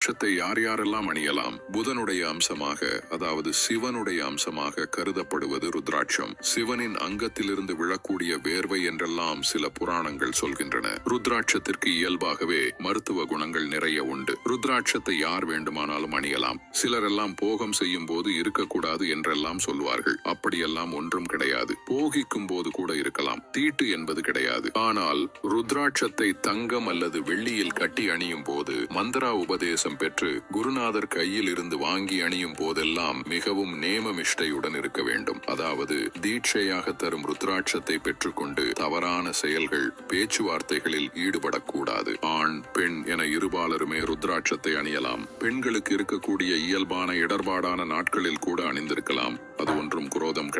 ருத்ராட்சத்தை யார் யாரெல்லாம் அணியலாம்? புதனுடைய அம்சமாக அதாவது சிவனுடைய அம்சமாக கருதப்படுவது ருத்ராட்சம். சிவனின் அங்கத்திலிருந்து விழக்கூடிய வேர்வை என்றெல்லாம் சில புராணங்கள் சொல்கின்றன. ருத்ராட்சத்திற்கு இயல்பாகவே மருத்துவ குணங்கள் நிறைய உண்டு. ருத்ராட்சத்தை யார் வேண்டுமானாலும் அணியலாம். சிலரெல்லாம் போகம் செய்யும் போது இருக்கக்கூடாது என்றெல்லாம் சொல்வார்கள். அப்படியெல்லாம் ஒன்றும் கிடையாது. போகிக்கும் போது கூட இருக்கலாம். தீட்டு என்பது கிடையாது. ஆனால் ருத்ராட்சத்தை தங்கம் அல்லது வெள்ளியில் கட்டி அணியும் போது மந்திரா உபதேசம் பெற்று குருநாதர் கையில் இருந்து வாங்கி அணியும் போதெல்லாம் மிகவும் நேமமிஷ்டையுடன் இருக்க வேண்டும். அதாவது தீட்சையாக தரும் ருத்ராட்சத்தை பெற்றுக்கொண்டு தவறான செயல்கள் பேச்சுவார்த்தைகளில் ஈடுபடக்கூடாது. ஆண் பெண் என இருபாலருமே ருத்ராட்சத்தை அணியலாம். பெண்களுக்கு இருக்கக்கூடிய இயல்பான இடர்பாடான நாட்களில் கூட அணிந்திருக்கலாம். அது ஒன்றும் குரோதம் கிடையாது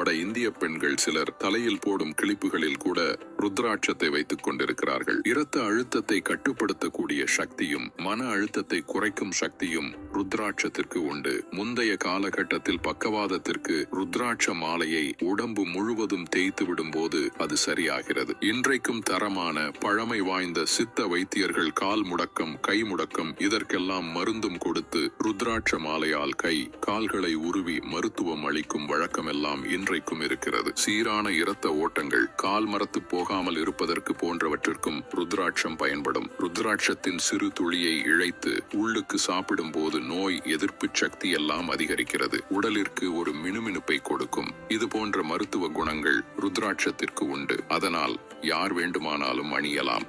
வட இந்திய பெண்கள் சிலர் தலையில் போடும் கிளிப்புகளில் கூட ருத்ராட்சத்தை வைத்துக் கொண்டிருக்கிறார்கள். இரத்த அழுத்தத்தை கட்டுப்படுத்தக்கூடிய சக்தியும் மன அழுத்தத்தை குறைக்கும் சக்தியும் ருத்ராட்சத்திற்கு உண்டு. முந்தைய காலகட்டத்தில் பக்கவாதத்திற்கு ருத்ராட்ச மாலையை உடம்பு முழுவதும் தேய்த்து விடும் போது அது சரியாகிறது. இன்றைக்கும் தரமான பழமை வாய்ந்த சித்த வைத்தியர்கள் கால் முடக்கம் கை முடக்கம் இதற்கெல்லாம் மருந்தும் கொடுத்து ருத்ராட்ச மாலையால் கை கால்களை உருவி மருத்துவ அளிக்கும் வழக்கமெல்லாம் இன்றைக்கும் இருக்கிறது. சீரான இரத்த ஓட்டங்கள் கால் மரத்து போகாமல் இருப்பதற்கு போன்றவற்றிற்கும் ருத்ராட்சம் பயன்படும். ருத்ராட்சத்தின் சிறு துளியை இழைத்து உள்ளுக்கு சாப்பிடும் போது நோய் எதிர்ப்பு சக்தி எல்லாம் அதிகரிக்கிறது. உடலிற்கு ஒரு மினுமினுப்பை கொடுக்கும். இது போன்ற மருத்துவ குணங்கள் ருத்ராட்சத்திற்கு உண்டு. அதனால் யார் வேண்டுமானாலும் அணியலாம்.